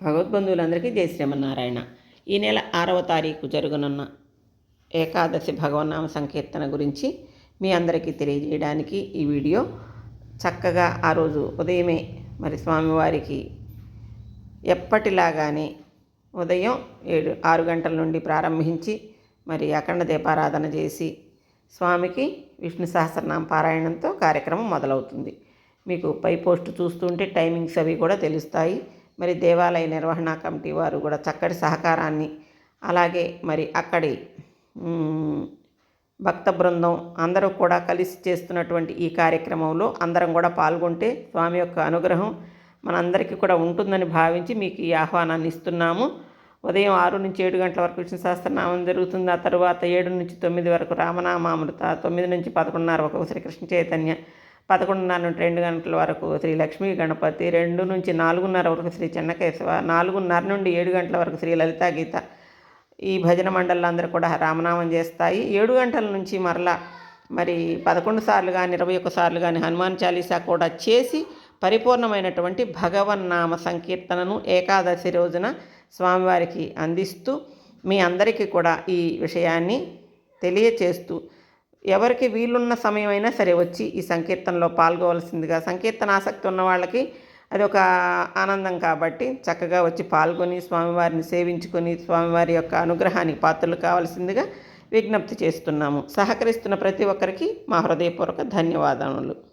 భగవద్బంధువులందరికీ జయ శ్రీమన్నారాయణ. ఈ నెల ఆరవ తారీఖు జరగనున్న ఏకాదశి భగవన్నామ సంకీర్తన గురించి మీ అందరికీ తెలియజేయడానికి ఈ వీడియో చక్కగా ఆ రోజు ఉదయమే మరి స్వామివారికి ఎప్పటిలాగానే ఉదయం ఏడు ఆరు గంటల నుండి ప్రారంభించి మరి అఖండ దీపారాధన చేసి స్వామికి విష్ణు సహస్రనామ పారాయణంతో కార్యక్రమం మొదలవుతుంది. మీకు పై పోస్ట్ చూస్తుంటే టైమింగ్స్ అవి కూడా తెలుస్తాయి. మరి దేవాలయ నిర్వహణ కమిటీ వారు కూడా చక్కటి సహకారాన్ని అలాగే మరి అక్కడి భక్త బృందం అందరూ కూడా కలిసి చేస్తున్నటువంటి ఈ కార్యక్రమంలో అందరం కూడా పాల్గొంటే స్వామి యొక్క అనుగ్రహం మనందరికీ కూడా ఉంటుందని భావించి మీకు ఈ ఆహ్వానాన్ని ఇస్తున్నాము. ఉదయం ఆరు నుంచి ఏడు గంటల వరకు విష్ణు సహస్రనామం జరుగుతుంది. ఆ తర్వాత ఏడు నుంచి తొమ్మిది వరకు రామనామామృత తొమ్మిది నుంచి పదకొండున్నర వరకు శ్రీకృష్ణ చైతన్య పదకొండున్నర నుండి రెండు గంటల వరకు శ్రీ లక్ష్మీ గణపతి రెండు నుంచి నాలుగున్నర వరకు శ్రీ చెన్నకేశవ నాలుగున్నర నుండి ఏడు గంటల వరకు శ్రీ లలితా గీత. ఈ భజన మండలందరూ అందరూ కూడా రామనామం చేస్తాయి. ఏడు గంటల నుంచి మరలా మరి పదకొండు సార్లు కానీ ఇరవై ఒక్క సార్లు కానీ హనుమాన్ చాలీసా కూడా చేసి పరిపూర్ణమైనటువంటి భగవన్నామ సంకీర్తనను ఏకాదశి రోజున స్వామివారికి అందిస్తూ మీ అందరికీ కూడా ఈ విషయాన్ని తెలియచేస్తూ ఎవరికి వీలున్న సమయమైనా సరే వచ్చి ఈ సంకీర్తనలో పాల్గొవలసిందిగా సంకీర్తన ఆసక్తి ఉన్న వాళ్ళకి అది ఒక ఆనందం కాబట్టి చక్కగా వచ్చి పాల్గొని స్వామివారిని సేవించుకొని స్వామివారి యొక్క అనుగ్రహానికి పాత్రలు కావాల్సిందిగా విజ్ఞప్తి చేస్తున్నాము. సహకరిస్తున్న ప్రతి ఒక్కరికి మా హృదయపూర్వక ధన్యవాదములు.